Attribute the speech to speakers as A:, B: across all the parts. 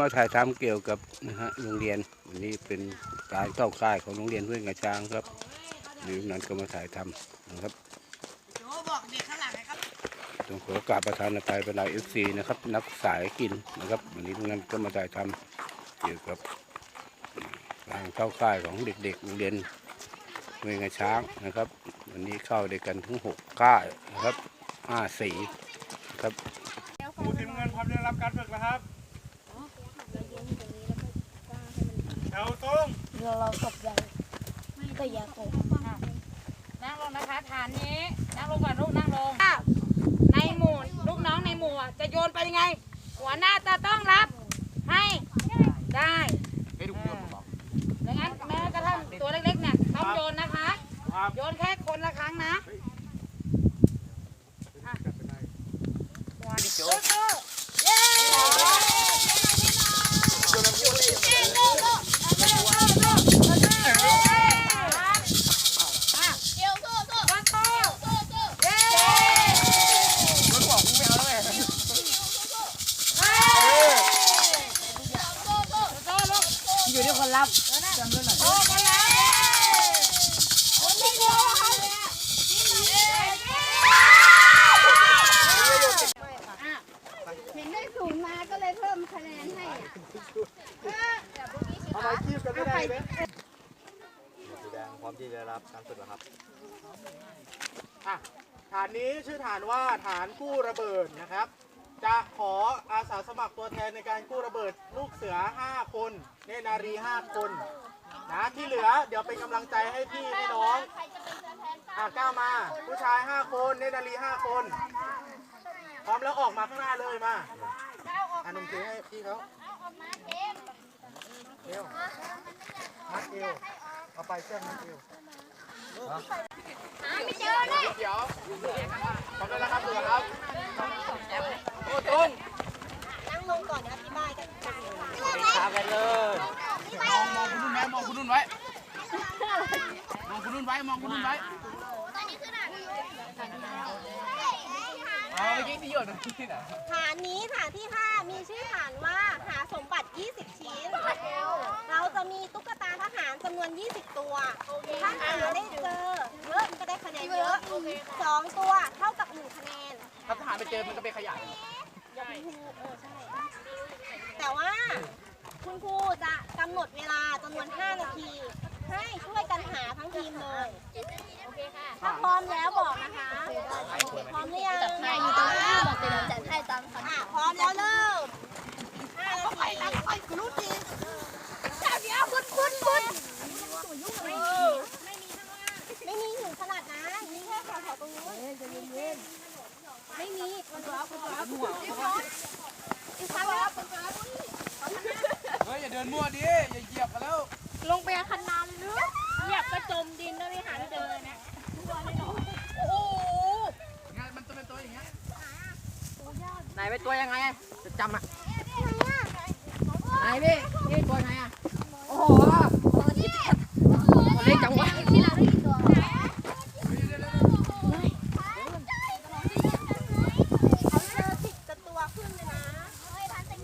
A: มาถ่ายทำเกี่ยวกับนะฮะโรงเรียนวันนี้เป็นการเข้าค่ายของโรงเรียนเพื่อนกระช้างครับหรือนั้นก็มาถ่ายทำนะครับ
B: โจบอกเด็กข้างหลังนะครับ
A: ต้องขอกราบประธานอภัยเป็นลายเอฟซีนะครับ นักสายกินนะครับ วันนี้ทุกนั้นก็มาถ่ายทำเกี่ยวกับการเข้าค่ายของเด็กๆโรงเรียนเพื่อนกระช้างนะครับ วันนี้เข้าด้วยกันทั้งหกค่ายนะครับห้าสีนะครับ
C: ผู้ทีมเงินพร้อมได้รับการฝึกนะครับแถวตรง
D: เราเราตกใจก็อย่าตก
E: นั่งลงนะคะฐานนี้ นั่งลงก่อนลูกนั่งลง ในหมู่ลูกน้องในหมู่อะจะโยนไปยังไง หัวหน้าจะต้องรับให้ได้ดังนั้นแม้กระทั่งตัวเล็กๆเนี่ยต้องโยนนะคะ
C: ครับ
E: โยนแค่คนละครั้งนะอะสู้ๆเย้อะ
D: เดี๋ยวโซ่โซ่
E: วันโต
D: โซ่โซ่
E: เย้
C: รถบอกกูไม่เอาแล้วไง
E: เฮ้ย
D: โซ่โซ่
E: โตลูก
C: อยู่ที่คนรับ
E: โตกันแล้ว
D: คนที่ดูเขาเลย
E: อะ
D: เห็นได้ศูนย์มาก็เลยเพิ่มคะแนนให้อะ
C: เอาไปคีบกันไม่ได้ไหม
F: สี แดงพร้อมที่จะรับการฝึกแล้วครับ
C: อะฐานนี้ชื่อฐานว่าฐานกู้ระเบิดนะครับ จะขออาสาสมัครตัวแทนในการกู้ระเบิด ลูกเสือ 5 คนเนตรนารี 5 คนนะที่เหลือเดี๋ยวเป็นกำลังใจให้พี่ให้น้อง
D: ใครจะเป็นตัวแทน
C: อะก้าวมา ผู้ชาย 5 คนเนตรนารี 5 คน พร้อมแล้วออกมาข้างหน้าเลยมา
D: เอาออก
C: อ่านหนังสือให้พี่เขา
D: เอาออกมาเกม
C: เร็วมัดเอวเอาไปเส้นมัดเอว
D: หา ไม่เจอเลย
C: เดี๋ยวขอบคุณนะครับเสือครับโอ้ตุ้ง
D: นั่งลงก่อนนะพี่บายกัน
C: ตากันเลยมองมองคุณนุ่นไว้มองคุณนุ่นไว้มองคุณนุ่นไว้มองคุณนุ่นไว้
D: ตอนนี้คือหนัก
C: เอาเมื่อกี้ที่หยดที่ไหน
D: ฐานนี้ฐานที่5มีชื่อฐานว่าหาสมบัติ 20 ชิ้น เราจะมีตุ๊กตาทหารจำนวน 20 ตัว ถ้าหาได้เจอเยอะก็ได้คะแนนเยอะสองตัวเท่ากับ 1 คะแนน
C: ถ้าทหารไปเจอมันก็ไปขยาย
D: เออใช่แต่ว่าคุณครูจะกำหนดเวลาจำนวน 5 นาที ให้ช่วยกันหาทั้งทีมเลยโอเคค่ะถ้าพร้อมแล้วบอกนะคะ พร้อมหรือยังจับให้อยู่ตรงนี้บอกเป็นจัดให้ตามคันอะพร้อมแล้วเริ่มห้านาทีตั้งไฟคุณรู้ดีเจ้าเดียวคุณคุณคุณไม่มีไม่มีข้างล่างไม่มีถึงขนาดนั้นมีแค่แถวๆตรงนู้นไม่มีคุณฟ้าคุณฟ้าคุณฟ้าคุณฟ้าคุณฟ้าคุณฟ้า
C: เฮ้ยอย่าเดินมั่วดิ อย่าเหยียบกันแล้ว
D: ลงไปคันนำลึกเหยียบกระจมดินแล้วไม่หาไม่เจอเลยนะโอ้โห
C: งานมันจะเป็นตัวอย่างเงี้ย
B: ไหนเป็นตัวยังไงอะจะจำอะไหนพี่นี่ตัวไหนอะโอ้โหตัวเล็กจังวะ
D: ที่เราได้ตัวเขาเจอสิบกว่าตัวขึ้นเลยนะ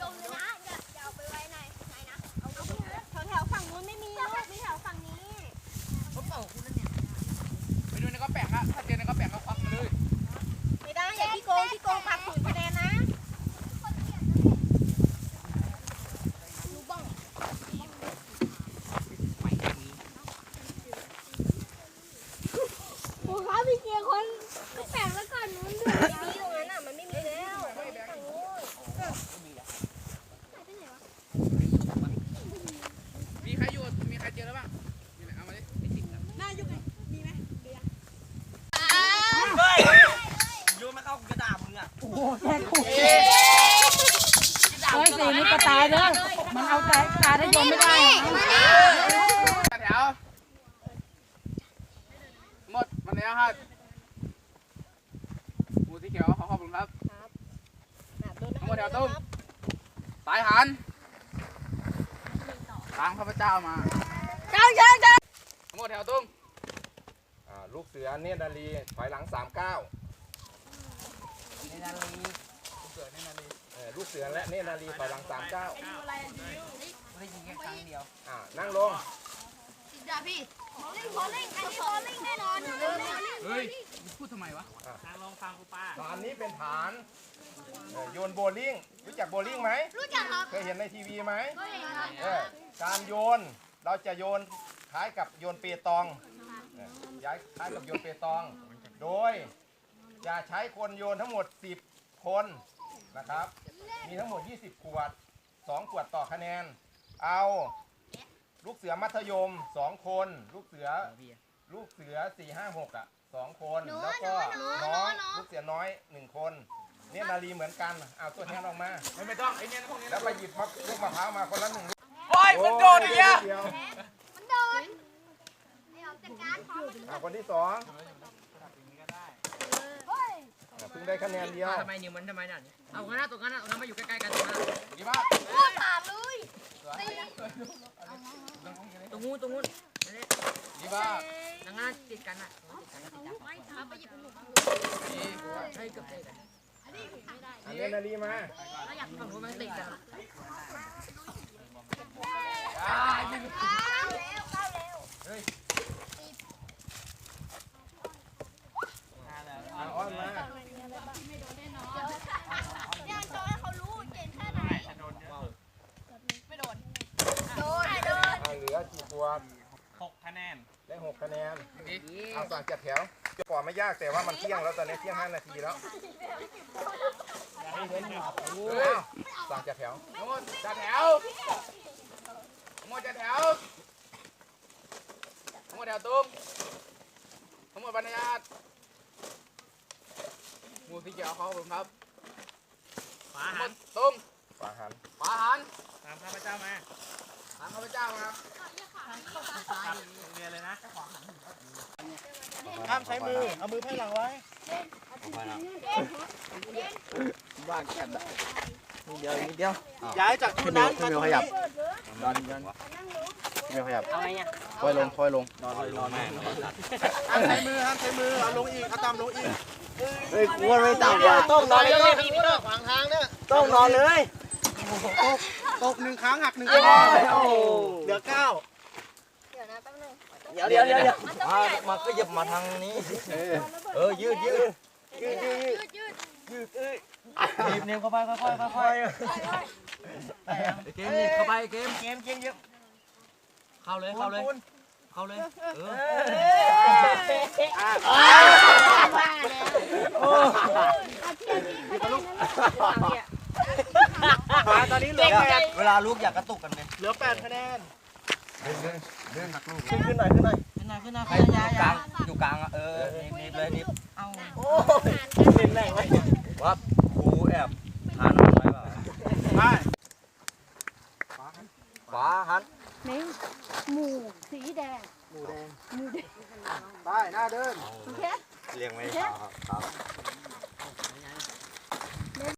D: จมเลยนะอย่าอย่าเอาไปไว้ในไหนนะเอาแถวแถวฝั่งนู้นไม่มีลูกมีแถวฝั่งนี้
C: ไปดูในกระแปงอะถ้าเจอในกระแปงก็ควักมาเลย
D: ไม่ได้อย่าที่โกงที่โกงปากศูนย์คะแนนนะรู้บ้างโอ้ครับพี่เกียร์คนก็แปลกแล้วก่อนนู้นด้วยไม่มีตรงนั้นอะมันไม่มีแล้วฝั่งนู้น
C: มีใครอยู่ มีใครเจอแล้วบ้างมีอะไรเอามาดิไอ้ติ๊กอะ
B: หน้ายุคไหนมีไหม
F: ยูมาเข้ากระดาษมึงอะ
E: เฮ้ยสีนี้ก็ตายเด้อมันเอาตายตายได้ยอมไม่ได้
C: แถวหมดวันนี้ครับหมูสีเขียวขอขอบคุณครับ มดแถวตุ้มสายหันตามข้าพเจ้ามา
E: เจ้าเจ้าเจ้า
C: ทั้งหมดแถวตุ้ม
F: อ่าลูกเสือเนตรนารีถอยหลังสามเก้า
C: เสือนี่นาลี
F: เออลูกเสือและเนตรนารีต่อหลังสามเก้า
G: ไม่ได้ยิงแค่ครั้งเดียว
F: อ่านั่งลง
D: จ้าพี่โอลิ่งโอลิ่งอันนี้โอลิ่งแน่นอนโอลิ่ง
G: เฮ้ยพูดทำไมวะ
F: ฐานนี้เป็นฐานเอ่อโยนโบว์ลิ่งรู้จักโบว์ลิ่งไหม
D: รู้จักครับ
F: เคยเห็นในทีวีไหม
D: ก็เห็นครับ
F: เออการโยนเราจะโยนคล้ายกับโยนเปตองเออย้ายคล้ายกับโยนเปตอง โดยจะใช้คนโยนทั้งหมด 10 คนนะครับ มีทั้งหมด 20 ขวด 2 ขวดต่อคะแนน เอา ลูกเสือมัธยม2คน ลูกเสือ ลูกเสือ4 5 6อะ2คนแล้วก็น้องลูกเสือน้อย1คน เนี่ยนาลีเหมือนกันเอาตัวแทนออกมา
G: ไม่ต้องไอ้เนี่ยพวกนี้
F: แล้วไปหยิบมะลูกมะพร้าวมาคนละหนึ่งลูก
G: โอ้ยมันโดนอีกอะ
F: เดียว
D: มันโดนเดี๋ยวจัดการพร้อม
F: อะคนที่สองอะเพิ่งได้คะแนนเดียว
G: ทำไมนิ้วมันทำไมนั่นเอาข้างหน้าตรงนั้นนะตรงนั้นมาอยู่ใกล้ๆกันตรงนั้น
F: ดีมาก
D: โคตรผ่านเลย
G: ต รงนู้นตรงนู้นนั่นแหละ
F: ดีมาก
G: นั่งหน้าติดกันอะติดกันติดกันใช่เกือบติดกัน
F: อันนี้นาลีมา
G: ฝั่งนู้นมันติดกัน
D: เข้าเร็วเข้าเร็ว
F: อะอ้อนมา
D: เนี่ยโจให้เขารู้เก่งแค่ไหนไม่โดน โดน โดน
F: อะเหลือกี่ตัวหกคะแนน ได้หกคะแนนเอาสั่งจัดแถวจะปอไม่ยากแต่ว่ามันเที่ยงแล้วตอนนี้เที่ยงห้านาทีแล้วเอาสั่งจัดแถว
G: ทั้งหมดจัดแถวทั้งหมดจัดแถวทั้งหมดแถวตุ้มทั้งหมดบรรยากาศหมูสีเขียวของผมครับขวาหันตุ้ม
F: ฝาหัน
G: ขวาหันตามข้าพเจ้ามาตามข้าพเจ้ามา ครับ
F: ห้ามใช้มือ เอามือไพ่หลังไว้ย้ายจากชุดนั้นมาตรงนี้
H: ไม่ขยับ
G: เอาไงเนี่ย
H: ค่อยลงค่อยลง
F: ห้ามใช้มือห้ามใช้มือ เอาลงอีก เอาต่ำลงอีก
H: เฮ้ยกวนไม่ต่ำว่ะต้องนอนเลย
F: พี่ต้องขวางทางเนี่ย
H: ต้องนอนเลย
F: ตกหนึ่งครั้งหักหนึ่งคะแนนเหลือเก้า
D: เดี๋ยวนะแป๊บนึง
H: เดี๋ยวเดี๋ยวเดี๋ยวมามาก็ยับมาทางนี้ เออยืดยืดยืดยืด
D: ยืดยืด
H: ยืดเอ้ยหนีบหนีบเข้าไปค่อยค่อยค่อยเกมนี่เข้าไปเกมเกมเกมเยอะเข้าเลยเข้าเลยเข้าเลยเออ
F: ตอนนี้เหลือแปด
H: เวลาลูกอยากกระตุกกันเลย
F: เหลือแปดคะแนน
H: ขึ้นขึ้นหน่อยขึ้นหน่อยขึ้นหน่อยขึ้นหน่อยใครอยู่กลางอยู่กลางอะเออหนีบเลยหนีบเอาโอ้ยเป็นแรงไว้ว่าครูแอบหาน้ำไว้เปล่า
F: ไป
H: ขวาหัน
D: หมูสีแดง
F: ไปหน้าเดิน
H: เรียงไม่ครับ